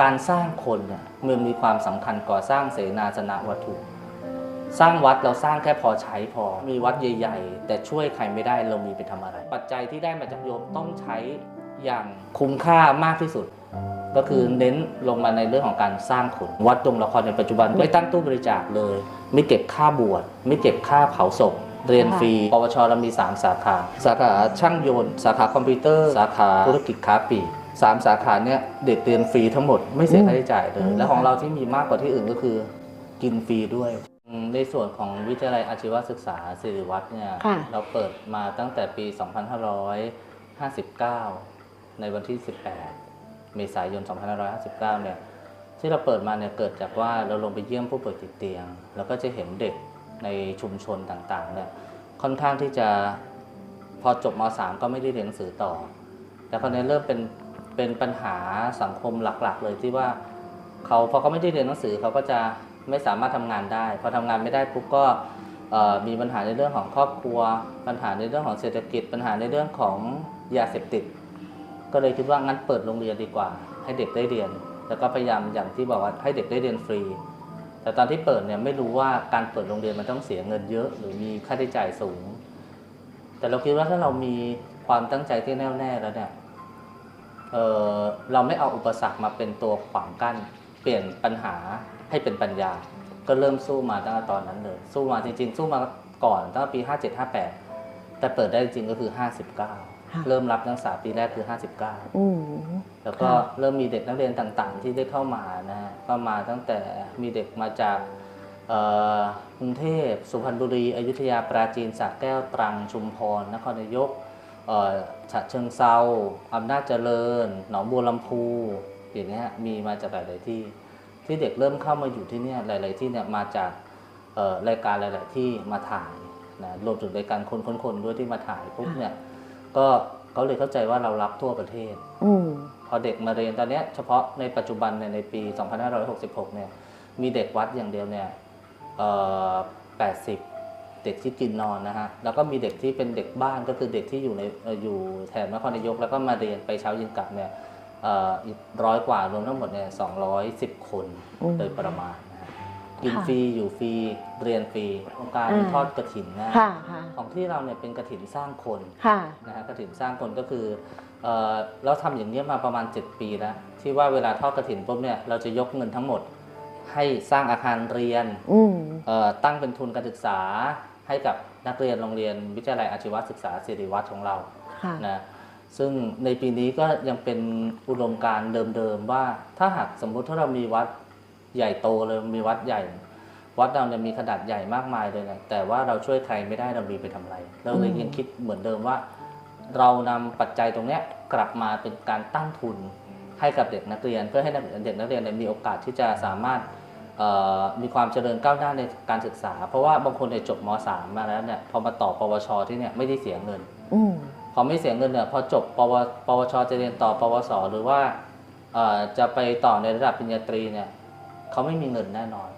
การสร้างคนเนี่ยมันมีความสำคัญก่อสร้างเสนาสนะวัตถุ สร้างวัดเราสร้างแค่พอใช้พอ มีวัดใหญ่ๆ แต่ช่วยใครไม่ได้เรามีไปทำอะไร ปัจจัยที่ได้มาจากโยมต้องใช้อย่างคุ้มค่ามากที่สุด ก็คือเน้นลงมาในเรื่องของการสร้างคนวัดดงละครในปัจจุบันไม่ตั้งตู้บริจาคเลย ไม่เก็บค่าบวชไม่เก็บค่าเผาศพเรียนฟรี ปวชเรามี 3 สาขา สาขาช่างยนต์ สาขาคอมพิวเตอร์ สาขาธุรกิจค้าปลีก สามสาขาเนี่ยเด็กเรียนฟรีทั้งหมดไม่เสียค่าใช้จ่ายเลย และของเราที่มีมากกว่าที่อื่นก็คือกินฟรีด้วยอืมในส่วนของวิทยาลัยอาชีวศึกษาสิริวัฒน์เนี่ย ค่ะเราเปิดมาตั้งแต่ปี 2559 ในวันที่ 18 เมษายน 2559 เนี่ย ที่เราเปิดมาเนี่ยเกิดจากว่าเราลงไปเยี่ยมผู้ป่วยติดเตียง แล้วก็จะเห็นเด็กในชุมชนต่างๆ เนี่ย ค่อนข้างที่จะพอจบม .3 ก็ไม่ได้เรียนหนังสือต่อ แต่คราวนี้เริ่มเป็น เป็นปัญหาสังคมหลักๆ เลยที่ว่าเขาพอเขาไม่ได้เรียนหนังสือเขาก็จะไม่สามารถทำงานได้พอทำงานไม่ได้ปุ๊บก็มีปัญหาในเรื่องของครอบครัว ปัญหาในเรื่องของเศรษฐกิจ ปัญหาในเรื่องของยาเสพติด ก็เลยคิดว่างั้นเปิดโรงเรียนดีกว่า ให้เด็กได้เรียน แล้วก็พยายามอย่างที่บอกว่าให้เด็กได้เรียนฟรี แต่ตอนที่เปิดเนี่ยไม่รู้ว่าการเปิดโรงเรียนมันต้องเสียเงินเยอะ หรือมีค่าใช้จ่ายสูง แต่เราคิดว่าถ้าเรามีความตั้งใจที่แน่วแน่แล้วเนี่ย เออเราไม่เอาอุปสรรคมาเป็นตัวขวางกั้น เปลี่ยนปัญหาให้เป็นปัญญา ก็เริ่มสู้มาตั้งแต่ตอนนั้นเลย สู้มาจริงๆ สู้มาก่อนตั้งแต่ปี 57 58 แต่เปิดได้จริงๆก็คือ 59 เริ่มรับนักศึกษาปีแรกคือ 59อืมแล้วก็ค่ะเริ่มมีเด็กนักเรียนต่างๆ ที่ได้เข้ามานะฮะก็มาตั้งแต่มีเด็กมาจากเอ่อกรุงเทพ สุพรรณบุรี อยุธยา ปราจีนสระแก้ว ตรัง ชุมพร นครนายกเอ่อ ฉะเชิงเซาอำนาจเจริญ หนองบัวลำพูอย่างเงี้ยมีมาจากหลาย ๆ ที่ ที่เด็กเริ่มเข้ามาอยู่ที่เนี่ยหลาย ๆ ที่เนี่ยมาจากเอ่อรายการหลาย ๆ ที่มาถ่ายนะรวมถึงรายการคนคนคนๆด้วยที่มาถ่ายปุ๊บเนี่ยก็เขาเลยเข้าใจว่าเรารับทั่วประเทศอืมพอเด็กมาเรียนตอนเนี้ยเฉพาะในปัจจุบันเนี่ยในปี 2566 เนี่ยมีเด็กวัดอย่างเดียวเนี่ยเอ่อ80 เด็กที่กินนอนนะฮะ แล้วก็มีเด็กที่เป็นเด็กบ้านก็คือเด็กที่อยู่ในเอ่ออยู่แถบนครนายก แล้วก็มาเรียนไปเช้าเย็นกลับเนี่ยเอ่ออีกร้อยกว่ารวมทั้งหมดเนี่ย210คนอืมโดยประมาณนะฮะกินค่ะฟรีอยู่ฟรีเรียนฟรีโครงการอ่าทอดกระถินนะค่ะค่ะของที่เราเนี่ยเป็นกระถินสร้างคนค่ะนะฮะกระถินสร้างคนก็คือเอ่อเราทำอย่างนี้ยมาประมาณ 7 ปีแล้ว ที่ว่าเวลาทอดกระถินปุ๊บเนี่ยเราจะยกเงินทั้งหมด ให้สร้างอาคารเรียนอืมเอ่อตั้งเป็นทุนการศึกษา ให้กับนักเรียนโรงเรียนวิทยาลัยอาชีวศึกษาศิริวัตรของเราค่ะนะซึ่งในปีนี้ก็ยังเป็นอุดมการณ์เดิมๆว่าถ้าหากสมมุติถ้าเรามีวัดใหญ่โตเลยมีวัดใหญ่ วัดเราเนี่ยมีขนาดใหญ่มากมายเลยนะแต่ว่าเราช่วยใครไม่ได้เรามีไปทำอะไร เราเลยอืมยังคิดเหมือนเดิมว่า เรานำปัจจัยตรงเนี้ยกลับมาเป็นการตั้งทุนให้กับเด็กนักเรียน เพื่อให้นักเด็กนักเรียนเนี่ยมีโอกาสที่จะสามารถเอ่อ มีความเจริญก้าวหน้าในการศึกษา เพราะว่าบางคนเนี่ยจบม .3 มาแล้วเนี่ยพอมาต่อปวชที่เนี่ยไม่ได้เสียเงินอืมพอไม่เสียเงินเนี่ยพอจบปวปวชจะเรียนต่อปวสหรือว่าเอ่อจะไปต่อในระดับปริญญาตรีเนี่ยเขาไม่มีเงินแน่นอน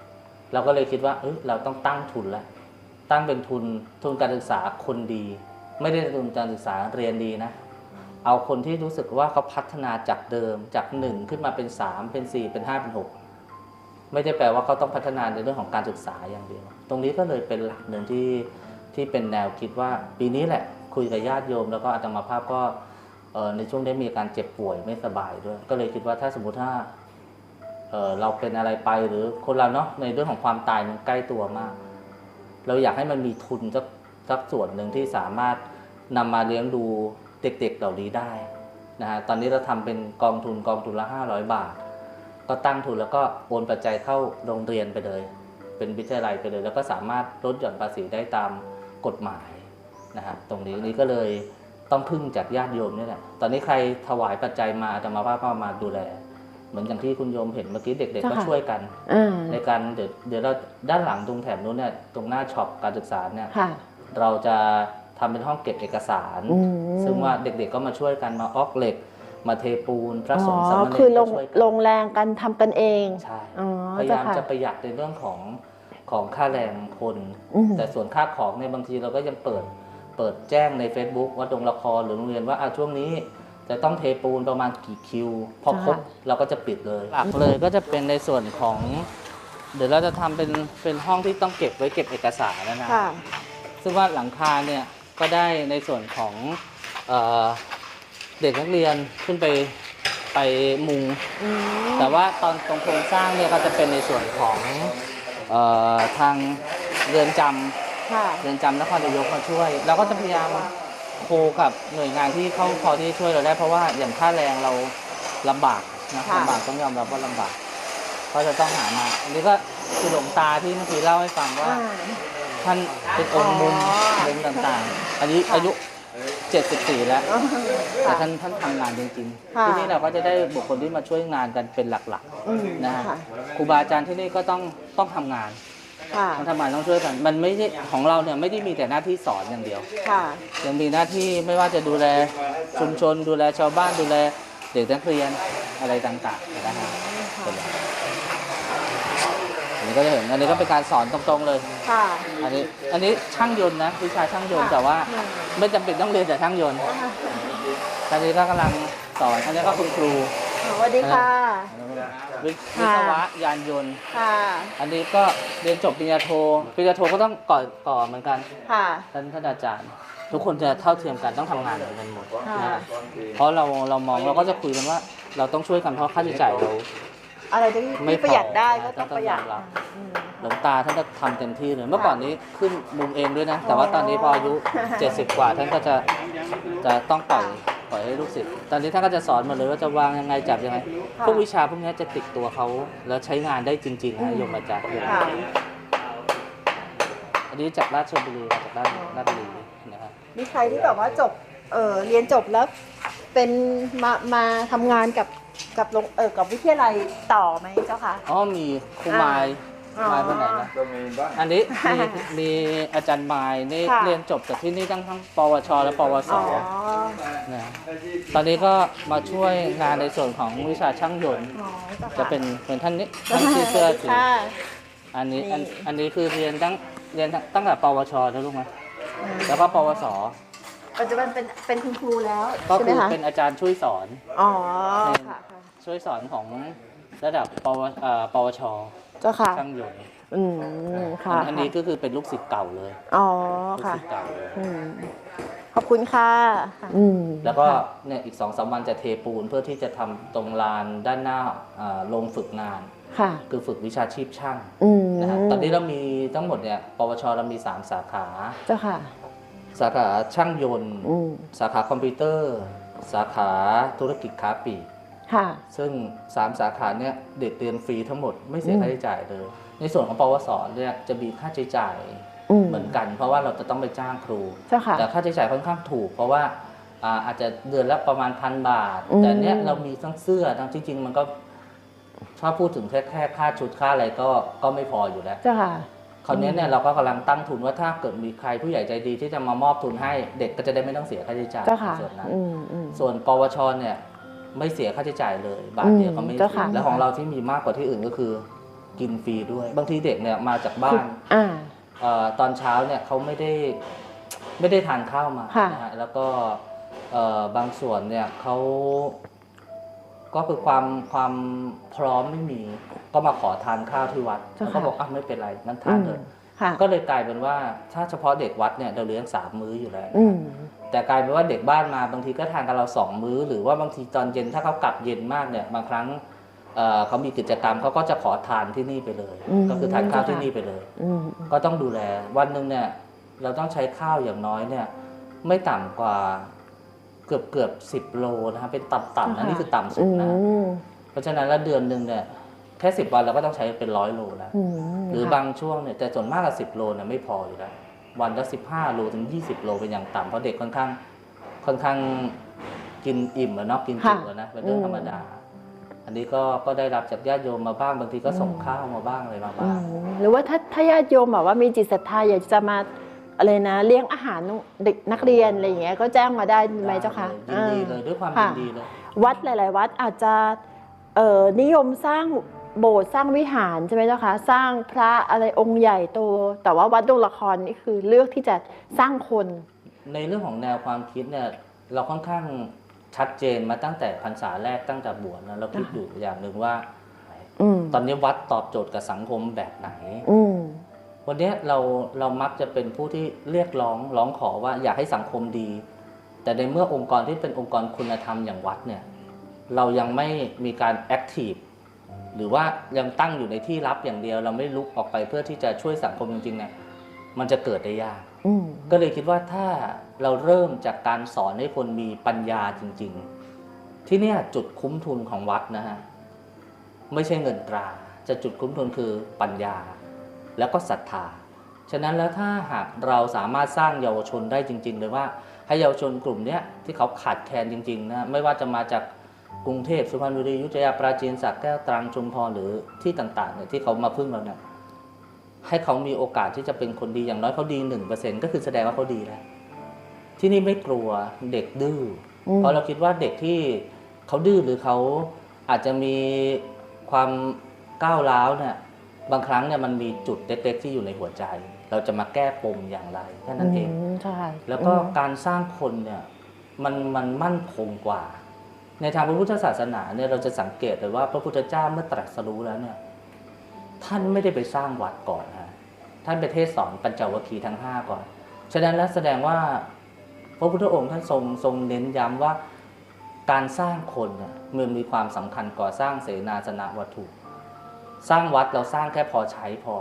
เราก็เลยคิดว่าเอ้ยเราต้องตั้งทุนแล้วตั้งเป็นทุนทุนการศึกษาคนดี ไม่ได้ทุนการศึกษาเรียนดีนะเอาคนที่รู้สึกว่าเขาพัฒนาจากเดิมจากหนึ่งขึ้นมาเป็นสามเป็นสี่เป็นห้าเป็นหก ไม่ได้แปลว่าเขาต้องพัฒนาในเรื่องของการศึกษาอย่างเดียว ตรงนี้ก็เลยเป็นหลักหนึ่งที่ที่เป็นแนวคิดว่าปีนี้แหละคุยกับญาติโยม แล้วก็อาตมาภาพก็ในช่วงได้มีการเจ็บป่วยไม่สบายด้วย ก็เลยคิดว่าถ้าสมมติถ้าเเราเป็นอะไรไปหรือคนเราเนาะในเรื่องของความตายมันใกล้ตัวมาก เราอยากให้มันมีทุนสักสักส่วนหนึ่งที่สามารถนำมาเลี้ยงดูเด็กๆเหล่านี้ได้นะฮะตอนนี้เราทำเป็นกองทุนกองทุนละ 500 บาท ก็ตั้งทุนแล้วก็โอนปัจจัยเข้าโรงเรียนไปเลย เป็นวิทยาลัยไปเลย แล้วก็สามารถลดหย่อนภาษีได้ตามกฎหมายนะฮะตรงนี้นี่ก็เลยต้องพึ่งจากญาติโยมนี่แหละตอนนี้ใครถวายปัจจัยมาอาตมาภาพก็มาดูแล เหมือนอย่างที่คุณโยมเห็นเมื่อกี้เด็ก ๆ ก็เจ้าค่ะช่วยกันอ่าในการเดี๋ยวเดี๋ยวเราด้านหลังตรงแถบนู้นเนี่ยตรงหน้าช็อปการศึกษาเนี่ยค่ะเราจะทำเป็นห้องเก็บเอกสารอืมซึ่งว่าเด็กๆก็มาช่วยกันมาออกเหล็ก มาเทปูนพระสงฆ์อ๋สาอมเณรคือลก็งช่วยกันลงแรงกันทำกันเองใช่อ๋อพยายามเจ้าค่ะจะประหยัดในเรื่องของของค่าแรงคนอืมแต่ส่วนค่าของในยบางทีเราก็ยังเปิดเปิดแจ้งใน Facebook ว่าดงละครหรือโรงเรียนว่าอะช่วงนี้จะต้องเทปูนประมาณกี่คิว พอครบค่ะเราก็จะปิดเลยหลักเลยก็จะเป็นในส่วนของ เดี๋ยวเราจะทำเป็นเป็นห้องที่ต้องเก็บไว้เก็บเอกสารนะนะค่ะซึ่งว่าหลังคาเนี่ยก็ได้ในส่วนของ เอ่อเด็กนักเรียนขึ้นไปไปมุง อืมแต่ว่าตอนตรงโครงสร้างเนี่ยก็จะเป็นในส่วนของเออทางเรือนจำค่ะ เรือนจำนครนายกมาช่วยเราก็จะพยายามโคกับหน่วยงานที่เขาพอที่จะช่วยเราได้ เพราะว่าอย่างค่าแรงเราลำบากนะค่ะ ลำบากต้องยอมรับว่าลำบากเขาจะต้องหามาอันนี้ก็คือหลวงตาที่เมื่อกี้เล่าให้ฟังว่า อ่า ท่านเป็นองค์มุมอ๋อมุมต่างๆ อันนี้ค่ะ อายุ 74 แล้วอ๋อแต่ค่ะท่านท่านทำงานจริงๆ ค่ะ ที่นี่เราก็จะได้บุคคลที่มาช่วยงานกันเป็นหลักอืมๆนะฮะค่ะครูบาอาจารย์ที่นี่ก็ต้องต้องทำงานค่ะต้องทำงานต้องช่วยกัน มันไม่ใช่ของเราเนี่ยไม่ได้มีแต่หน้าที่สอนอย่างเดียว ค่ะยังมีหน้าที่ไม่ว่าจะดูแลชุมชน ดูแลชาวบ้านดูแลเด็กนักเรียนอะไรต่างๆนะฮะเป็นอย่างอันนี้ ก็จะเห็นอันนี้ก็เป็นการสอนตรงๆเลย ค่ะ อันนี้อันนี้ช่างยนต์นะวิชาช่างยนต์ค่ะแต่ว่าอืม ไม่จำเป็นต้องเรียนแต่ช่างยนต์อันนี้ก็กำลังสอนอันนี้ก็คุณครูสวัสดีค่ะ วิค่ะวิศวะยานยนต์ ค่ะ อันนี้ก็เรียนจบปริญญาโทปริญญาโทก็ต้องก่อก่อเหมือนกันค่ะ ท่านท่านอาจารย์ ทุกคนจะเท่าเทียมกันต้องทำงานเหมือนกันหมดค่ะ นะเพราะเราเรามองเราก็จะคุยกันว่า เราต้องช่วยกันเพราะค่าใช้จ่ายเรา อะไรที่ไม่ที่ประหยัดได้พอก็ต้องประหยัดต้องยอมรับ อืม หลวงตาท่านก็ทำเต็มที่เลย เมื่อก่อนนี้ขึ้นมุมเองด้วยนะ แต่ว่าตอนนี้พออายุ 70 กว่า ท่านก็จะจะต้องปล่อยปล่อยให้ลูกศิษย์ตอนนี้ท่านก็จะสอนหมาเลยว่าจะวางยังไงจับยังไงค่ะพวกวิชาพวกนี้จะติดตัวเขาแล้วใช้งานได้จริงๆนะโยมอาจารย์ค่ะ อันนี้จากราชบุรีจากราชราชบุรีนะครับ มีใครที่แบบว่าจบเออเรียนจบแล้วเป็นมามาทำงานกับ กับโรงเออกับวิทยาลัยต่อไหมเจ้าคะ อ๋อมีครูมายอ๋อมายไปไหนนะก็มีบ้างอันนี้มีมีอาจารย์มายนี่ค่ะ เรียนจบจากที่นี่ทั้งทั้งปวช และปวสอ๋อนะตอนนี้ก็มาช่วยงานในส่วนของวิชาช่างยนต์ อ๋อเจ้าค่ะจะเป็นเป็นท่านนี้ท่านที่เสื้อสีค่ะ อันนี้อันนี่ อันนี้คือเรียนตั้งเรียนตั้งแต่ปวชนะลูกไหมอืมแล้วก็ปวส ปัจจุบันเป็นเป็นคุณครูแล้วก็ใช่ไหมคือคะเป็นอาจารย์ช่วยสอนอ๋อค่ะค่ะช่วยสอนของระดับปวเอ่อปวชเจ้าค่ะ ช่างยนต์อืมค่ะอันนี้ก็คือเป็นลูกศิษย์เก่าเลยอ๋อลูกค่ะศิษย์เก่าเลยอืมขอบคุณค่ะอืมแล้วก็ค่ะเนี่ยอีกสองสามวันจะเทปูนเพื่อที่จะทำตรงลานด้านหน้าอ่าโรงฝึกงาน ค่ะ คือฝึกวิชาชีพช่างอืมนะฮะตอนนี้เรามีทั้งหมดเนี่ยปวชเรามี 3 สาขา เจ้าค่ะ สาขาช่างยนต์ อืมสาขาคอมพิวเตอร์ สาขาธุรกิจค้าปลีก ค่ะ ซึ่ง 3 สาขาเนี่ยเด็กเรียนฟรีทั้งหมดไม่เสียอืมค่าใช้จ่ายเลย ในส่วนของปวสเนี่ยจะมีค่าใช้จ่ายอืมเหมือนกัน เพราะว่าเราจะต้องไปจ้างครู เจ้าค่ะ แต่ค่าใช้จ่ายค่อนข้างถูก เพราะว่าอ่าอาจจะเดือนละประมาณพันบาท อืม แต่เนี้ยเรามีทั้งเสื้อทั้งจริง ๆ มันก็ถ้าพูดถึงแค่แค่ค่าชุดค่าอะไรก็ก็ไม่พออยู่แล้ว เจ้าค่ะ คราวนี้เนี่ยเราก็กำลังตั้งทุนว่าถ้าเกิดมีใครผู้ใหญ่ใจดีที่จะมามอบทุนให้เด็กก็จะได้ไม่ต้องเสียค่าใช้จ่ายเจ้าค่ะในส่วนนั้นอืมอืมส่วนปวชเนี่ยไม่เสียค่าใช้จ่ายเลย บาทเดียวก็ไม่อืมเจ้าเสีค่ะยและของเราที่มีมากกว่าที่อื่นก็คือ กินฟรีด้วย บางทีเด็กเนี่ยมาจากบ้านอ่าเอ่อตอนเช้าเนี่ยเขาไม่ได้ไม่ได้ทานข้าวมาค่ะนะฮะแล้วก็เอ่อบางส่วนเนี่ยเขาก็คือความความพร้อมไม่มี ก็มาขอทานข้าวที่วัดแล้วก็บอกอะไม่เป็นไรนั่นทานเลยค่ะก็เลยกลายเป็นว่าถ้าเฉพาะเด็กวัดเนี่ยเราเลี้ยงสามมื้ออยู่แล้ว อืม แต่กลายเป็นว่าเด็กบ้านมาบางทีก็ทานกับเราสองมื้อ หรือว่าบางทีตอนเย็นถ้าเขากลับเย็นมากเนี่ยบางครั้งเอ่อเขามีกิจกรรมเขาก็จะขอทานที่นี่ไปเลย อืม ก็คือทานข้าวค่ะที่นี่ไปเลย อืม ก็ต้องดูแลวันหนึ่งเนี่ยเราต้องใช้ข้าวอย่างน้อยเนี่ยไม่ต่ำกว่าเกือบเกือบสิบโลนะครับเป็นต่ำๆนะนี่คือต่ำสุอืดนะ ม เพราะฉะนั้นแล้วเดือนหนึ่งเนี่ย แค่สิบวันเราก็ต้องใช้เป็นร้อยโลแล้วอืมหรือค่ะบางช่วงเนี่ยแต่ส่วนมากกับสิบโลเนี่ยไม่พออยู่แล้ว วันละสิบห้าโลถึงยี่สิบโลเป็นอย่างต่ำเพราะเด็กค่อนข้างค่อนข้างกินอิ่มแล้วเนาะกินจุแล้วนะเป็นเรื่องธรรมดา อันนี้ก็ก็ได้รับจากญาติโยมมาบ้างบางทีก็ส่งข้าวมาบ้างอะไรมาอืบ้างมหรือว่าถ้าถ้าญาติโยมแบบว่ามีจิตศรัทธาอยากจะมาอะไรนะเลี้ยงอาหารเด็กนักเรียนอะไรอย่างเงี้ยก็แจ้งมาได้ไหมเจ้าคะยินดีเลยด้วยความค่ะยินดีเลยวัดหลาย ๆ วัดอาจจะเอ่อนิยมสร้าง โบสถ์สร้างวิหารใช่ไหมเจ้าคะสร้างพระอะไรองค์ใหญ่โต แต่ว่าวัดดงละครนี่คือเลือกที่จะสร้างคน ในเรื่องของแนวความคิดเนี่ยเราค่อนข้างชัดเจนมาตั้งแต่พรรษาแรกตั้งแต่บวชนะเราคิดอยู่อย่างหนึ่งว่าอืมตอนนี้วัดตอบโจทย์กับสังคมแบบไหนอืมวันเนี้ยเราเรามักจะเป็นผู้ที่เรียกร้องร้องขอว่าอยากให้สังคมดี แต่ในเมื่อองค์กรที่เป็นองค์กรคุณธรรมอย่างวัดเนี่ย เรายังไม่มีการแอคทีฟ หรือว่ายังตั้งอยู่ในที่ลับอย่างเดียว เราไม่ลุกออกไปเพื่อที่จะช่วยสังคมจริงๆเนี่ยมันจะเกิดได้ยากอืมก็เลยคิดว่าถ้าเราเริ่มจากการสอนให้คนมีปัญญาจริง ๆ ที่เนี่ยจุดคุ้มทุนของวัดนะฮะไม่ใช่เงินตรา จะจุดคุ้มทุนคือปัญญา แล้วก็ศรัทธาฉะนั้นแล้วถ้าหากเราสามารถสร้างเยาวชนได้จริง ๆ เลยว่าให้เยาวชนกลุ่มเนี้ยที่เขาขาดแคลนจริงๆนะไม่ว่าจะมาจาก กรุงเทพสุพรรณบุรีอยุธยาปราจีนสระแก้วตรังชุมพรหรือที่ต่างๆเนี่ยที่เขามาพึ่งเราเนี่ยให้เขามีโอกาสที่จะเป็นคนดีอย่างน้อยเขาดีหนึ่งเปอร์เซ็นก็คือแสดงว่าเขาดีแล้วที่นี่ไม่กลัวเด็กดื้ออมเพราะเราคิดว่าเด็กที่เขาดื้อหรือเขาอาจจะมีความก้าวร้าวเนี่ยบางครั้งเนี่ยมันมีจุดเล็กๆที่อยู่ในหัวใจ เราจะมาแก้ปมอย่างไรแค่นั้นเองมใช่แล้วก็อืมการสร้างคนเนี่ยมันมันมั่นคงกว่า ในทางพระพุทธศาสนาเนี่ยเราจะสังเกตเลยว่าพระพุทธเจ้าเมื่อตรัสรู้แล้วเนี่ยท่านไม่ได้ไปสร้างวัดก่อนฮะท่านไปเทศสอนปัญจวัคคีย์ทั้งห้าก่อน ฉะนั้นแล้วแสดงว่าพระพุทธองค์ท่านทรงทรงเน้นย้ำว่าการสร้างคนเนี่ยมันมีความสำคัญก่อสร้างเสนาสนะวัตถุ สร้างวัดเราสร้างแค่พอใช้พอ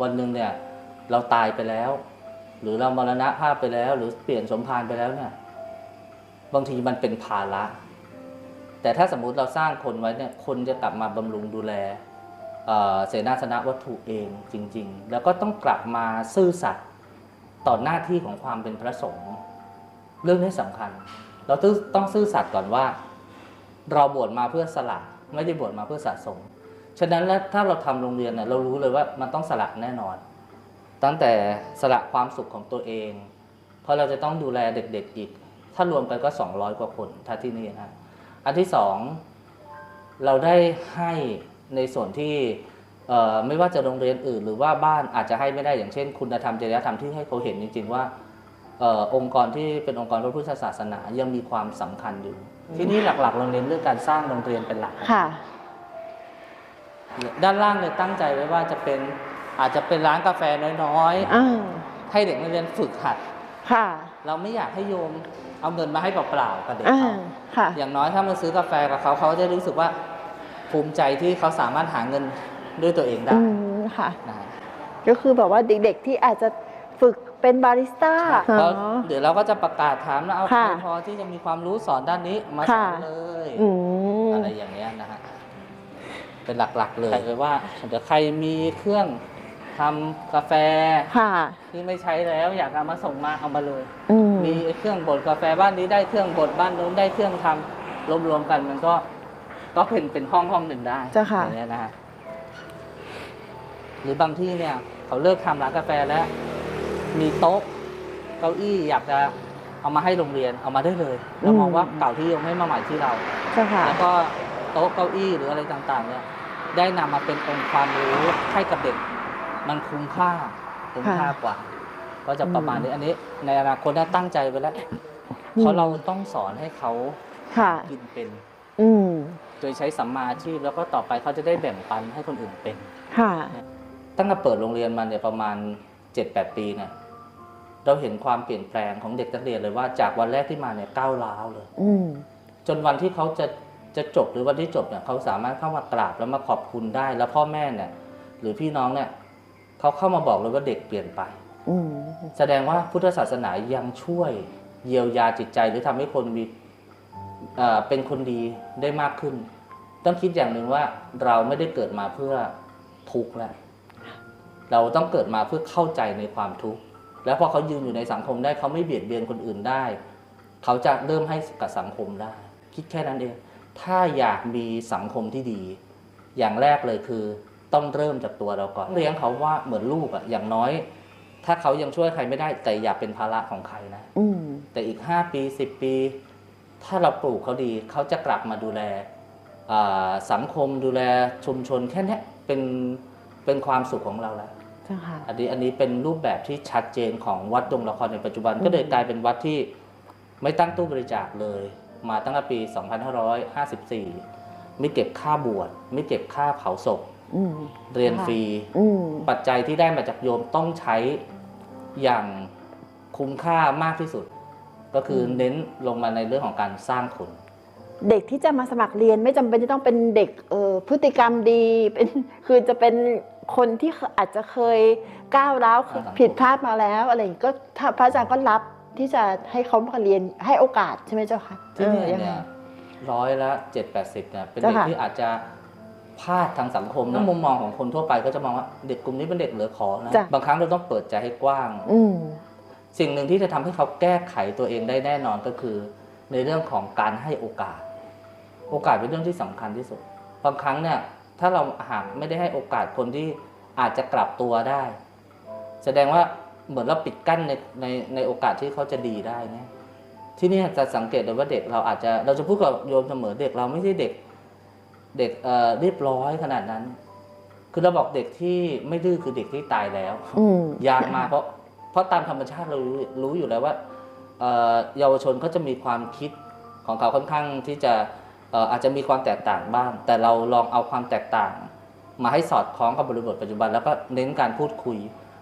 วันหนึ่งเนี่ยเราตายไปแล้ว หรือเรามรณะภาพไปแล้ว หรือเปลี่ยนสมภารไปแล้วเนี่ยบางทีมันเป็นภาระ แต่ถ้าสมมุติเราสร้างคนไว้เนี่ยคนจะกลับมาบำรุงดูแลเเสนาสนะวัตถุเองจริง ๆ แล้วก็ต้องกลับมาซื่อสัตย์ต่อหน้าที่ของความเป็นพระสงฆ์เรื่องนี้สำคัญ เราต้องซื่อสัตย์ก่อนว่า เราบวชมาเพื่อสละไม่ได้บวชมาเพื่อสะสม ฉะนั้นแล้วถ้าเราทำโรงเรียนเนี่ยเรารู้เลยว่ามันต้องสละแน่นอน ตั้งแต่สละความสุขของตัวเอง เพราะเราจะต้องดูแลเด็กๆอีก ถ้ารวมกันก็ 200 กว่าคนถ้าที่นี่นะ อันที่สองเราได้ให้ในส่วนที่เอ่อไม่ว่าจะโรงเรียนอื่น หรือว่าบ้านอาจจะให้ไม่ได้อย่างเช่น คุณธรรมจริยธรรมที่ให้เขาเห็นจริง ๆ ว่าเอ่อองค์กรที่เป็นองค์กรพระพุทธศาสนายังมีความสำคัญอยู่ ที่นี่หลักๆโรงเรียนเรื่องการสร้างโรงเรียนเป็นหลักค่ะ ด้านล่างเนี่ยตั้งใจไว้ว่าจะเป็นอาจจะเป็นร้านกาแฟน้อยอ่าๆให้เด็กนักเรียนฝึกหัดค่ะ เราไม่อยากให้โยมเอาเงินมาให้เปล่าๆกับเด็กอ่าเขาค่ะอย่างน้อยถ้ามาซื้อกาแฟกับเขาเขาจะรู้สึกว่าภูมิใจที่เขาสามารถหาเงินด้วยตัวเองได้อืมค่ะนะฮะก็คือแบบว่าเด็กๆที่อาจจะฝึกเป็นบาริสต้าเพราะอ๋อเดี๋ยวเราก็จะประกาศถามนะเอาใครค่ะพอที่จะมีความรู้สอนด้านนี้มาสค่ะอนเลยอืมอะไรอย่างเงี้ยนะฮะเป็นหลักๆเลยเลยว่าเดี๋ยวใครมีเครื่อง ทำกาแฟค่ะ ที่ไม่ใช้แล้วอยากเอามาส่งมาเอามาเลย อืม มีเครื่องบดกาแฟบ้านนี้ได้เครื่องบดบ้านนู้นได้เครื่องทำรวมๆกันมันก็ก็เป็นเป็นห้องห้องหนึ่งได้เจ้าค่ะ อย่างเงี้ยนะฮะหรือบางที่เนี่ย เขาเลิกทำร้านกาแฟแล้ว มีโต๊ะ เก้าอี้อยากจะเอามาให้โรงเรียนเอามาได้เลยเรามองว่าเก่าที่ยังไม่มาใหม่ที่เรา เจ้าค่ะ แล้วก็โต๊ะเก้าอี้หรืออะไรต่างๆ เนี่ย ได้นำมาเป็นองค์ความรู้ให้กับเด็ก มันคุ้มค่าคุ้มค่ากว่า ก็จะประมาณนี้อันนี้ ในอนาคตน่าตั้งใจไว้แล้วเพราะเราต้องสอนให้เขาค่ะกินเป็น อืมโดยใช้สัมมาอาชีพแล้วก็ต่อไปเขาจะได้แบ่งปันให้คนอื่นเป็น ค่ะ ตั้งแต่เปิดโรงเรียนมาเนี่ยประมาณ7-8ปีเนี่ยเราเห็นความเปลี่ยนแปลงของเด็กนักเรียนเลยว่าจากวันแรกที่มาเนี่ยก้าวร้าวเลยอืมจนวันที่เขาจะจะจบหรือวันที่จบเนี่ยเขาสามารถเข้ามากราบแล้วมาขอบคุณได้ แล้วพ่อแม่เนี่ย หรือพี่น้องเนี่ย เขาเข้ามาบอกเลยว่าเด็กเปลี่ยนไป อืมแสดงว่าพุทธศาสนายังช่วยเยียวยาจิตใจหรือทำให้คนมีเอ่อเป็นคนดีได้มากขึ้น ต้องคิดอย่างหนึ่งว่าเราไม่ได้เกิดมาเพื่อทุกข์แล้วเราต้องเกิดมาเพื่อเข้าใจในความทุกข์แล้วพอเขายืนอยู่ในสังคมได้เขาไม่เบียดเบียนคนอื่นได้ เขาจะเริ่มให้กับสังคมได้ คิดแค่นั้นเอง ถ้าอยากมีสังคมที่ดี อย่างแรกเลยคือ ต้องเริ่มจากตัวเราก่อน เลี้ยงเขาว่าเหมือนลูกอะอย่างน้อย ถ้าเขายังช่วยใครไม่ได้แต่อย่าเป็นภาระของใครนะอืมแต่อีก5ปี10ปี ถ้าเราปลูกเขาดี เขาจะกลับมาดูแลอ่าสังคมดูแลชุมชนแค่เนี้ยเป็นเป็นความสุขของเราแล้วเจ้าค่ะอันนี้อันนี้เป็นรูปแบบที่ชัดเจนของวัดดงละครในปัจจุบันก็เลยกลายเป็นวัดที่ไม่ตั้งตู้บริจาคเลย มาตั้งแต่ปี 2554 ไม่เก็บค่าบวชไม่เก็บค่าเผาศพอืม เรียนฟรีอืมปัจจัยที่ได้มาจากโยมต้องใช้อย่างคุ้มค่ามากที่สุด ก็คือเน้นลงมาในเรื่องของการสร้างคนเด็กที่จะมาสมัครเรียนไม่จำเป็นจะต้องเป็นเด็กเออพฤติกรรมดีเป็นคือจะเป็นคนที่อาจจะเคยก้าวร้าวอ่าสังคมผิดพลาดมาแล้วอะไรอย่างงี้ก็ถ้าพระอาจารย์ก็รับที่จะให้เขามาเรียนให้โอกาสใช่ไหมเจ้าคะที่เนี่ยออยังไงเนี่ยร้อยละเจ็ดแปดสิบเนี่ยเป็นเจ้าเด็กค่ะที่อาจจะ พลาดทางสังคมแล้วมุมมองของคนทั่วไปก็จะมองว่าเด็กกลุ่มนี้เป็นเด็กเหลือขอนะจ้ะบางครั้งเราต้องเปิดใจให้กว้างอืมสิ่งหนึ่งที่จะทำให้เขาแก้ไขตัวเองได้แน่นอนก็คือ ในเรื่องของการให้โอกาส โอกาสเป็นเรื่องที่สำคัญที่สุด บางครั้งเนี่ย ถ้าเราหากไม่ได้ให้โอกาสคนที่อาจจะกลับตัวได้ แสดงว่าเหมือนเราปิดกั้นในในในโอกาสที่เขาจะดีได้นะที่นี่จะสังเกตเลยว่าเด็กเราอาจจะเราจะพูดกับโยมเสมอเด็กเราไม่ใช่เด็ก เด็กเอ่อเรียบร้อยขนาดนั้น คือเราบอกเด็กที่ไม่ดื้อคือเด็กที่ตายแล้วอืมยากมากเพราะเพราะตามธรรมชาติเรารู้รู้อยู่แล้วว่าเอ่อเยาวชนเขาจะมีความคิดของเขาค่อนข้างที่จะเอ่ออาจจะมีความแตกต่างบ้าง แต่เราลองเอาความแตกต่าง มาให้สอดคล้องกับบริบทปัจจุบัน แล้วก็เน้นการพูดคุย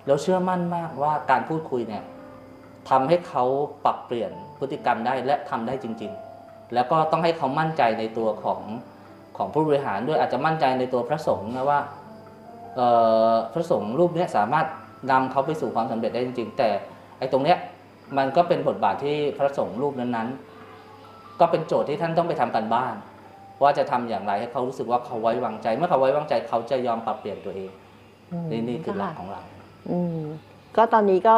แล้วเชื่อมั่นมากว่าการพูดคุยเนี่ยทำให้เขาปรับเปลี่ยนพฤติกรรมได้และทำได้จริง ๆ แล้วก็ต้องให้เขามั่นใจในตัวของ ของผู้บริหารด้วยอาจจะมั่นใจในตัวพระสงฆ์นะว่าพระสงฆ์รูปนี้สามารถนำเขาไปสู่ความสำเร็จได้จริง ๆ แต่ไอ้ตรงเนี้ยมันก็เป็นบทบาทที่พระสงฆ์รูปนั้นๆ ก็เป็นโจทย์ที่ท่านต้องไปทำกันบ้าน ว่าจะทำอย่างไรให้เขารู้สึกว่าเขาไว้วางใจ เมื่อเขาไว้วางใจเขาจะยอมปรับเปลี่ยนตัวเองอนี่นี่คือหลักของเราก็ตอนนี้ก็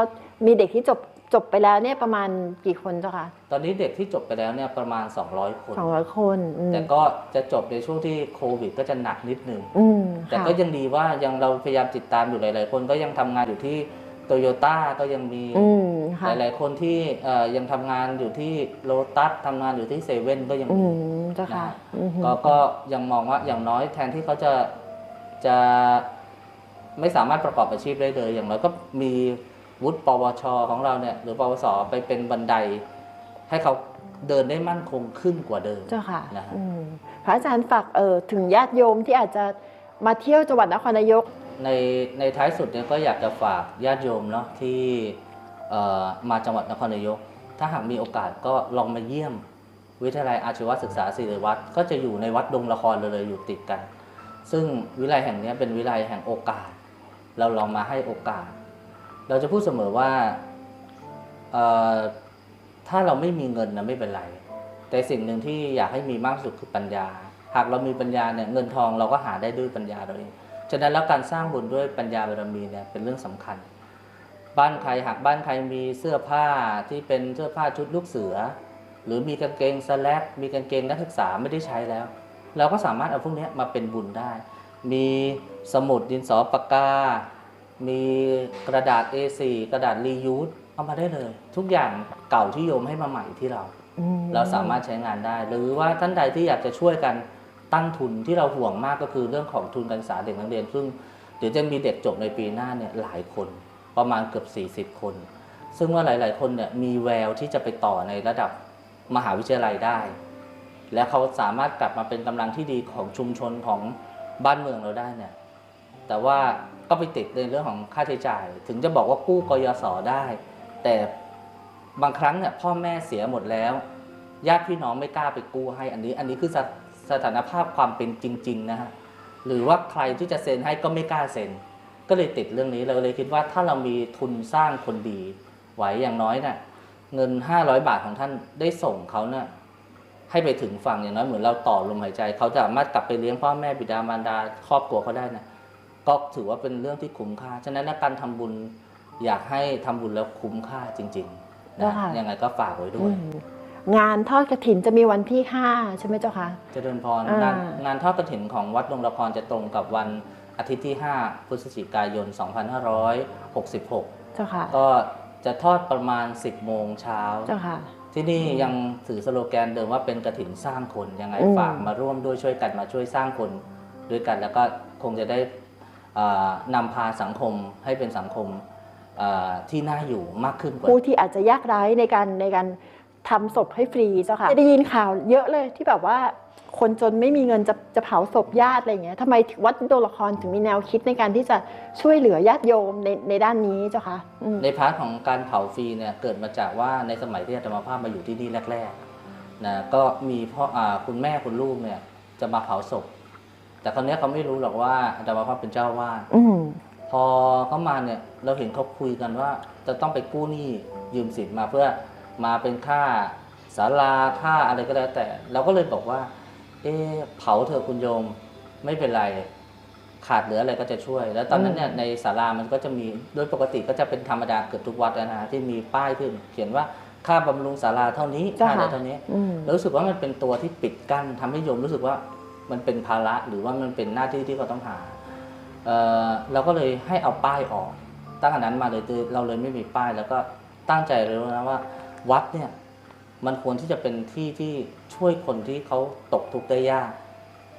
มีเด็กที่จบ จบไปแล้วเนี่ยประมาณกี่คนเจ้าคะตอนนี้เด็กที่จบไปแล้วเนี่ยประมาณ 200 คนสองร้อยคนอืมแต่ก็จะจบในช่วงที่โควิดก็จะหนักนิดนึง อืมแต่ค่ะ ก็ยังดีว่ายังเราพยายามติดตามอยู่หลาย ๆ คนก็ยังทำงานอยู่ที่โตโยต้าก็ยังมีอืมหค่ะลาย ๆ คนที่เอ่อยังทำงานอยู่ที่โลตัสทำงานอยู่ที่เซเว่นก็ยังอืมี มเจ้าค่ะนะ อืมก็ก็ยังมองว่าอย่างน้อยแทนที่เขาจะจะไม่สามารถประกอบอาชีพได้เลย อย่างน้อยก็มี วุฒิปวชของเราเนี่ยหรือปวสไปเป็นบันได ให้เขาเดินได้มั่นคงขึ้นกว่าเดิมเจ้าค่ะนะฮะอืมพระอาจารย์ฝากเออถึงญาติโยมที่อาจจะมาเที่ยวจังหวัดนครนายก ในในท้ายสุดเนี่ยก็อยากจะฝากญาติโยมเนาะที่เอ่อมาจังหวัดนครนายก ถ้าหากมีโอกาสก็ลองมาเยี่ยม วิทยาลัยอาชีวศึกษาศิริวัตรก็จะอยู่ในวัดดงละครเลยอยู่ติดกัน ซึ่งวิทยาลัยแห่งเนี้ยเป็นวิทยาลัยแห่งโอกาส เราลองมาให้โอกาส เราจะพูดเสมอว่าถ้าเราไม่มีเงินนะไม่เป็นไร แต่สิ่งหนึ่งที่อยากให้มีมากที่สุดคือปัญญา หากเรามีปัญญาเนี่ยเงินทองเราก็หาได้ด้วยปัญญาเราเองฉะนั้นแล้วการสร้างบุญด้วยปัญญาบารมีเนี่ยเป็นเรื่องสำคัญ บ้านใครหากบ้านใครมีเสื้อผ้าที่เป็นเสื้อผ้าชุดลูกเสือ หรือมีกางเกงสแลกมีกางเกงนักศึกษาไม่ได้ใช้แล้ว เราก็สามารถเอาพวกนี้มาเป็นบุญได้ มีสมุดดินสอปากกา มีกระดาษ A4 กระดาษรียูสเอามาได้เลย ทุกอย่างเก่าที่โยมให้มาใหม่ที่เราอืมเราสามารถใช้งานได้ หรือว่าท่านใดที่อยากจะช่วยกันตั้งทุนที่เราห่วงมากก็คือเรื่องของทุนการศึกษาเด็กนักเรียน ซึ่งเดี๋ยวจะมีเด็กจบในปีหน้าเนี่ยหลายคนประมาณเกือบ 40 คน ซึ่งว่าหลาย ๆ คนเนี่ยมีแววที่จะไปต่อในระดับมหาวิทยาลัยได้ และเขาสามารถกลับมาเป็นกำลังที่ดีของชุมชนของบ้านเมืองเราได้เนี่ยแต่ว่า ก็ไปติดในเรื่องของค่าใช้จ่าย ถึงจะบอกว่ากู้กยศได้ แต่บางครั้งเนี่ยพ่อแม่เสียหมดแล้ว ญาติพี่น้องไม่กล้าไปกู้ให้อันนี้ อันนี้คือสถสถานภาพความเป็นจริง ๆ นะฮะหรือว่าใครที่จะเซ็นให้ก็ไม่กล้าเซ็นก็เลยติดเรื่องนี้เราเลยคิดว่าถ้าเรามีทุนสร้างคนดีไหวอย่างน้อยเนี่ยเงิน 500 บาทของท่านได้ส่งเขาเนี่ยให้ไปถึงฝั่งอย่างน้อยเหมือนเราต่อลมหายใจ เขาจะสามารถกลับไปเลี้ยงพ่อแม่บิดามารดาครอบครัวเขาได้นะ ก็ถือว่าเป็นเรื่องที่คุ้มค่า ฉะนั้นนะการทำบุญอยากให้ทำบุญแล้วคุ้มค่าจริงๆนะค่ะยังไงก็ฝากไว้ด้อืวยมงานทอดกระถินจะมีวันที่ห้าใช่ไหมเจ้าคะเจริญพรอ่างงานงานทอดกระถินของวัดดงละครจะตรงกับวันอาทิตย์ที่ 5 พฤศจิกายน 2566 เจ้าค่ะ ก็จะทอดประมาณ 10 โมงเช้า เจ้าค่ะ ที่นี่ยังถือสโลแกนเดิมว่าเป็นกระถินสร้างคน ยังไงอืมฝากมาร่วมด้วยช่วยกันมาช่วยสร้างคนด้วยกัน แล้วก็คงจะได้อ่า นำพาสังคมให้เป็นสังคมอ่าที่น่าอยู่มากขึ้นกว่าผู้ที่อาจจะยากไร้ในการในการทำศพให้ฟรีเจ้าค่ะได้ยินข่าวเยอะเลยที่แบบว่าคนจนไม่มีเงินจะจะเผาศพญาติอะไรอย่างเงี้ยทำไมวัดโดนละครถึงมีแนวคิดในการที่จะช่วยเหลือญาติโยมในในด้านนี้เจ้าค่ะอืมในพาร์ทของการเผาฟรีเนี่ยเกิดมาจากว่าในสมัยที่อาตมาภาพมาอยู่ที่นี่แรกๆนะก็มีพ่ออาคุณแม่คุณลูกเนี่ยจะมาเผาศพ แต่คนนี้ยเขาไม่รู้หรอกว่าอาตมาภาพเป็นเจ้าวาดอืมพอเขามาเนี่ยเราเห็นเขาคุยกันว่า จะต้องไปกู้หนี้ยืมสินมาเพื่อมาเป็นค่าศาลาค่าอะไรก็แล้วแต่ เราก็เลยบอกว่า เอ๊ะเผาเถอะคุณโยมไม่เป็นไรขาดเหลืออะไรก็จะช่วย แล้วตอนนั้นเนี่ยในศาลามันก็จะมีโดยปกติก็จะเป็นธรรมดาเกือบทุกวัดนะฮะที่มีป้ายขึ้น เขียนว่าค่าบำรุงศาลาเท่านี้จ้ะค่าอะไรเท่านี้อืมแล้วรู้สึกว่ามันเป็นตัวที่ปิดกั้นทำให้โยมรู้สึกว่า มันเป็นภาระหรือว่ามันเป็นหน้าที่ที่เขาต้องหาเอ่อเราก็เลยให้เอาป้ายออก ตั้งแต่นั้นมาเลยคือเราเลยไม่มีป้าย แล้วก็ตั้งใจเลยนะว่า วัดเนี่ยมันควรที่จะเป็นที่ที่ช่วยคนที่เขาตกทุกข์ได้ยาก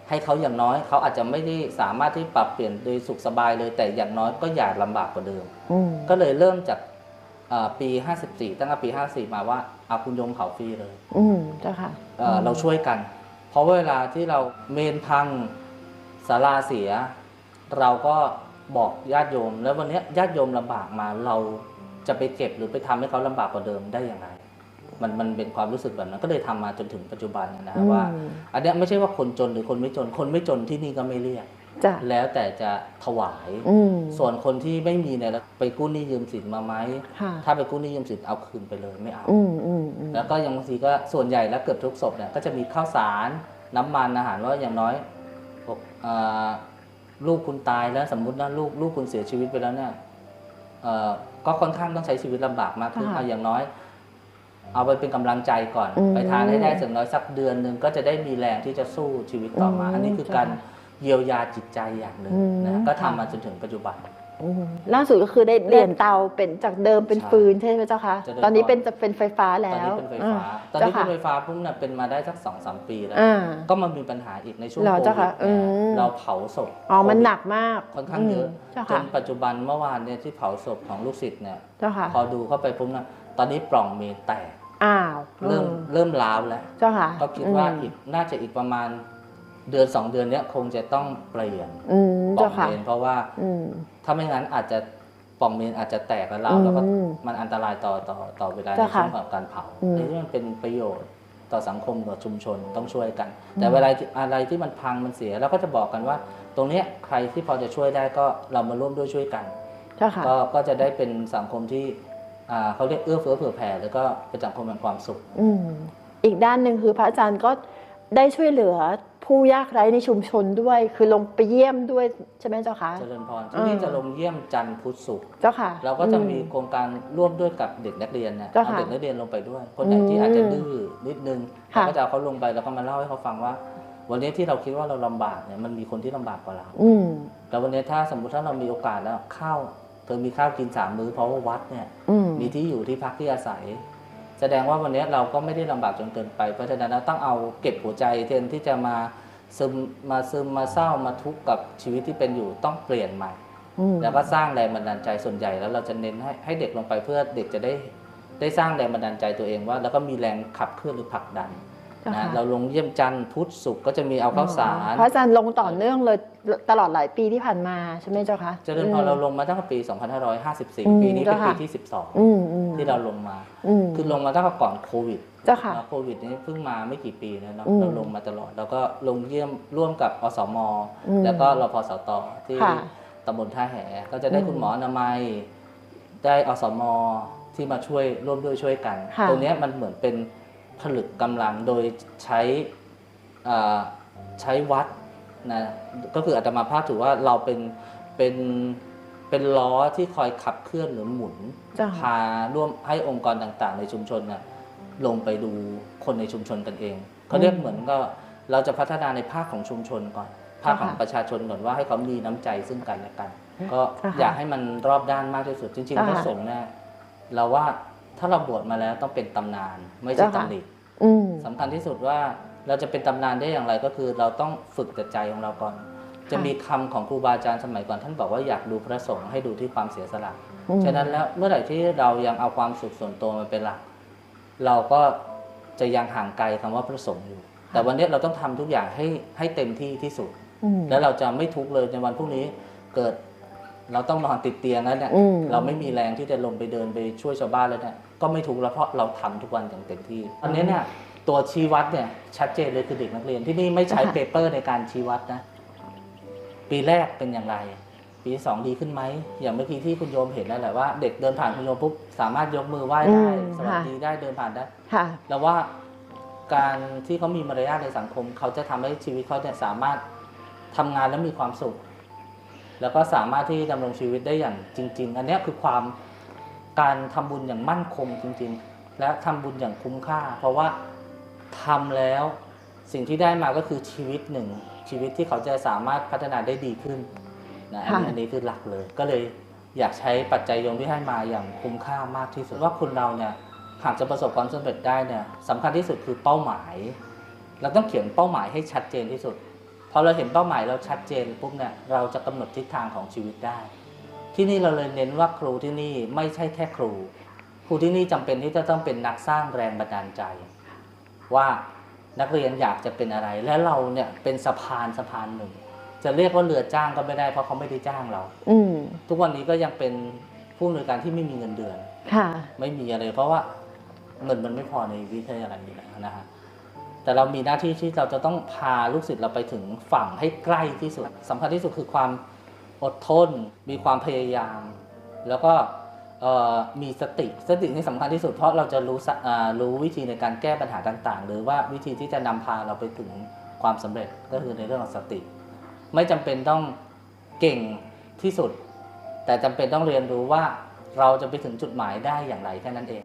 ให้เขาอย่างน้อยเขาอาจจะไม่ได้สามารถที่ปรับเปลี่ยนโดยสุขสบายเลย แต่อย่างน้อยก็อย่าลำบากกว่าเดิมอืมก็เลยเริ่มจากเอ่อปี 54 ตั้งแต่ปี 54 มาว่าเอาคุณโยมเผาฟรีเลย อืมเจ้าค่ะเอ่อเราช่วยกัน เพราะเวลาที่เราเมนพังศาลาเสีย เราก็บอกญาติโยม แล้ววันเนี้ยญาติโยมลำบากมาเราจะไปเก็บหรือไปทำให้เขาลำบากกว่าเดิมได้อย่างไรมันมันเป็นความรู้สึกแบบนั้นก็เลยทำมาจนถึงปัจจุบันนะฮะว่าอืมอันเนี้ยไม่ใช่ว่าคนจนหรือคนไม่จนคนไม่จนที่นี่ก็ไม่เรียกจ้ะ แล้วแต่จะถวายอืมส่วนคนที่ไม่มีเนี่ยไปกู้หนี้ยืมสินมาไหมค่ะถ้าไปกู้หนี้ยืมสินเอาคืนไปเลยไม่เอาอืมอืมอืมแล้วก็ยังบางทีก็ส่วนใหญ่แล้วเกือบทุกศพเนี่ยก็จะมีข้าวสารน้ำมันอาหารว่าอย่างน้อยบอกเอ่อลูกคุณตายแล้วสมมุตินะลูกลูกคุณเสียชีวิตไปแล้วเนี่ยเอ่อก็ค่อนข้างต้องใช้ชีวิตลำบากมากขึ้นเอาอย่างน้อย เอาไปเป็นกำลังใจก่อน ไปทานให้ได้อย่างน้อยสักเดือนหนึ่งก็จะได้มีแรงที่จะสู้ชีวิตต่อมา อันนี้คือการ เยียวยาจิตใจอย่างหนึ่งนะก็ทำมาจนถึงปัจจุบันอืมล่าสุดก็คือได้เปลี่ยนเตาเป็นจากเดิมเป็นใช่ฟืนใช่ไหมเจ้าคะจะเดิมตอนนี้ก่อนเป็นจะเป็นไฟฟ้าตอนแล้วนี้เป็นไฟฟ้าตอนนี้เจ้าเป็นค่ะไฟฟ้าพุ่งเนี่ยเป็นมาได้สักสองสามปีแล้วอ่าก็มามีปัญหาอีกในช่วงเหรอโควิเจ้าดค่ะเนี่ยอืมเราเผาศพอ๋อมันโวิดหนักมากค่อนข้างเยอะมเจ้าจค่ะนปัจจุบันเมื่อวานเนี่ยที่เผาศพของลูกศิษย์เนี่ยเจ้าค่ะพอดูเข้าไปปุ๊บนะตอนนี้ปล่องเมนแตกอ้าวเริ่มอืเริ่มร้าวแล้วเจ้าค่ะก็คิดว่าอืมอีกน่าจะอีกประมาณ เดือนสองเดือนเนี้ยคงจะต้องเปลี่ยนอืมปล่อเจ้างค่ะเมนเพราะว่าอืมถ้าไม่งั้นอาจจะปล่องเมนอาจจะแตกแล้วร้าวแล้วก็อืมมันอันตรายต่อต่อต่อเวลาในเจ้าช่ค่ะวงของการเผาอืมอันนี้มันเป็นประโยชน์ต่อสังคมต่อชุมชนต้องช่วยกัน แต่เวลาที่อะไรที่มันพังมันเสียเราก็จะบอกกันว่า ตรงเนี้ยใครที่พอจะช่วยได้ก็เรามาร่วมด้วยช่วยกันเจ้าค่ะก็ก็จะได้เป็นสังคมที่อ่าเขาเรียกเอื้อเฟื้อเผื่อแผ่แล้วก็เป็นสังคมแห่งความสุขอืมอีกด้านหนึ่งคือพระอาจารย์ก็ได้ช่วยเหลือ ผู้ยากไร้ในชุมชนด้วย คือลงไปเยี่ยมด้วยใช่ไหมเจ้าคะเจริญพรที่นี่อืมจะลงเยี่ยมจันทร์พุธศุกร์เจ้าค่ะ เราก็จะมีอืโครงการร่วมด้วยกับเด็กนักเรียนเนี่ยเจ้าเอาค่ะเด็กนักเรียนลงไปด้วย คนไหนที่อืมอาจจะดื้อนิดนึงค่ะเราก็จะเอาเขาลงไปแล้วก็มาเล่าให้เขาฟังว่า วันนี้ที่เราคิดว่าเราลำบากเนี่ยมันมีคนที่ลำบากกว่าเราอืมแล้ววันนี้ถ้าสมมุติถ้าเรามีโอกาสแล้วข้าวเธอมีข้าวกินสามมื้อเพราะว่าวัดเนี่ยอืมมีที่อยู่ที่พักที่อาศัย แสดงว่าวันนี้เราก็ไม่ได้ลำบากจนเกินไป เพราะฉะนั้นเราต้องเอาเก็บหัวใจแทนที่จะมาซึมมาซึมมาเศร้ามาทุกข์กับชีวิตที่เป็นอยู่ต้องเปลี่ยนใหม่อืมแล้วก็สร้างแรงบันดาลใจส่วนใหญ่แล้วเราจะเน้นให้ให้เด็กลงไปเพื่อเด็กจะได้ได้สร้างแรงบันดาลใจตัวเองว่า แล้วก็มีแรงขับเคลื่อนหรือผลักดันเจ้า นะค่ะเราลงเยี่ยมจันทร์พุธศุกร์ก็จะมีเอาข้าวสารพระอาจารย์ลงต่อเนื่องเลยตลอดหลายปีที่ผ่านมาใช่ไหมเจ้าคะเจริญพรเราลงมาตั้งแต่ปีอืม2554 ปีนี้เป็นเจ้าปีค่ะที่อืมอืม12 ที่เราลงมาอืมคือลงมาตั้งแต่ก่อนโควิดเจ้าค่ะนะโควิดนี้เพิ่งมาไม่กี่ปีนะเนาะอืมเราลงมาตลอด แล้วก็ลงเยี่ยมร่วมกับอสมอืมแล้วก็รพสตที่ค่ะตำบลท่าแหก็จะได้อืมคุณหมออนามัยได้อสมที่มาช่วยร่วมด้วยช่วยกันค่ะตรงเนี้ยมันเหมือนเป็น ผลึกกำลังโดยใช้อ่าใช้วัดนะก็คืออาตมาภาพถือว่าเราเป็นเป็นเป็นล้อที่คอยขับเคลื่อนหรือหมุนเจ้าพาร่วมให้องค์กรต่างๆ ในชุมชนน่ะลงไปดูคนในชุมชนกันเองเขาเรียกเหมือนก็เราจะพัฒนาในภาคของชุมชนก่อน ภาคของประชาชนก่อนว่าให้เขามีน้ำใจซึ่งกันและกัน ก็ค่ะอยากให้มันรอบด้านมากที่สุดจริงๆค่ะพระสงฆ์เนี่ยเราว่า ถ้าเราบวชมาแล้วต้องเป็นตำนานไม่ใช่เจ้าค่ะตำหนิอืมสำคัญที่สุดว่าเราจะเป็นตำนานได้อย่างไรก็คือ เราต้องฝึกแต่ใจของเราก่อน จะมีคำของครูบาอาจารย์สมัยก่อนท่านบอกว่าอยากดูพระสงฆ์ให้ดูที่ความเสียสละอืมฉะนั้นแล้วเมื่อไหร่ที่เรายังเอาความสุขส่วนตัวมาเป็นหลัก เราก็จะยังห่างไกลคำว่าพระสงฆ์อยู่ แต่วันนี้เราต้องทำทุกอย่างให้ให้เต็มที่ที่สุดอืมแล้วเราจะไม่ทุกข์เลยในวันพรุ่งนี้เกิดเราต้องนอนติดเตียงแล้วเนี่ยอืมเราไม่มีแรงที่จะลงไปเดินไปช่วยชาวบ้านแล้วเนี่ย ก็ไม่ทุกข์แล้วเพราะเราทำทุกวันอย่างเต็มที่อันนี้เนี่ยตัวชี้วัดเนี่ยชัดเจนเลยคือเด็กนักเรียนที่นี่ไม่ใช้เปเปอร์ในการชี้วัดนะ ปีแรกเป็นอย่างไร ปีที่สองดีขึ้นไหมอย่างเมื่อกี้ที่คุณโยมเห็นแล้วแหละว่าเด็กเดินผ่านคุณโยมปุ๊บสามารถยกมือไหว้ได้อืมสวัสค่ะดีได้เดินผ่านได้ค่ะแล้วว่าการที่เขามีมารยาทในสังคม เขาจะทำให้ชีวิตเขาเนี่ยสามารถทำงานแล้วมีความสุข แล้วก็สามารถที่ดำรงชีวิตได้อย่างจริง ๆ อันเนี้ยคือความ การทำบุญอย่างมั่นคงจริง ๆ และทำบุญอย่างคุ้มค่า เพราะว่าทำแล้วสิ่งที่ได้มาก็คือชีวิตหนึ่ง ชีวิตที่เขาจะสามารถพัฒนาได้ดีขึ้นนะอันนี้ค่ะอันนี้คือหลักเลย ก็เลยอยากใช้ปัจจัยโยมที่ให้มาอย่างคุ้มค่ามากที่สุดว่าคนเราเนี่ยหากจะประสบความสำเร็จได้เนี่ยสำคัญที่สุดคือเป้าหมาย เราต้องเขียนเป้าหมายให้ชัดเจนที่สุดพอเราเห็นเป้าหมายเราชัดเจนปุ๊บเนี่ยเราจะกำหนดทิศทางของชีวิตได้ ที่นี่เราเลยเน้นว่าครูที่นี่ไม่ใช่แค่ครู ครูที่นี่จำเป็นที่จะต้องเป็นนักสร้างแรงบันดาลใจ ว่านักเรียนอยากจะเป็นอะไร และเราเนี่ยเป็นสะพานสะพานหนึ่ง จะเรียกว่าเรือจ้างก็ไม่ได้เพราะเขาไม่ได้จ้างเรา อืมทุกวันนี้ก็ยังเป็นผู้อำนวยการที่ไม่มีเงินเดือน ค่ะ ไม่มีอะไร เพราะว่าเงินมันไม่พอในวิทยาลัยนี้นะฮะแต่เรามีหน้าที่ที่เราจะต้องพาลูกศิษย์เราไปถึงฝั่งให้ใกล้ที่สุดสำคัญที่สุดคือความ อดทน มีความพยายาม แล้วก็มีสติสตินี่สำคัญที่สุดเพราะเราจะรู้รู้วิธีในการแก้ปัญหาต่างๆ หรือว่าวิธีที่จะนำพาเราไปถึงความสำเร็จก็คือในเรื่องของสติ ไม่จำเป็นต้องเก่งที่สุด แต่จำเป็นต้องเรียนรู้ว่าเราจะไปถึงจุดหมายได้อย่างไรแค่นั้นเอง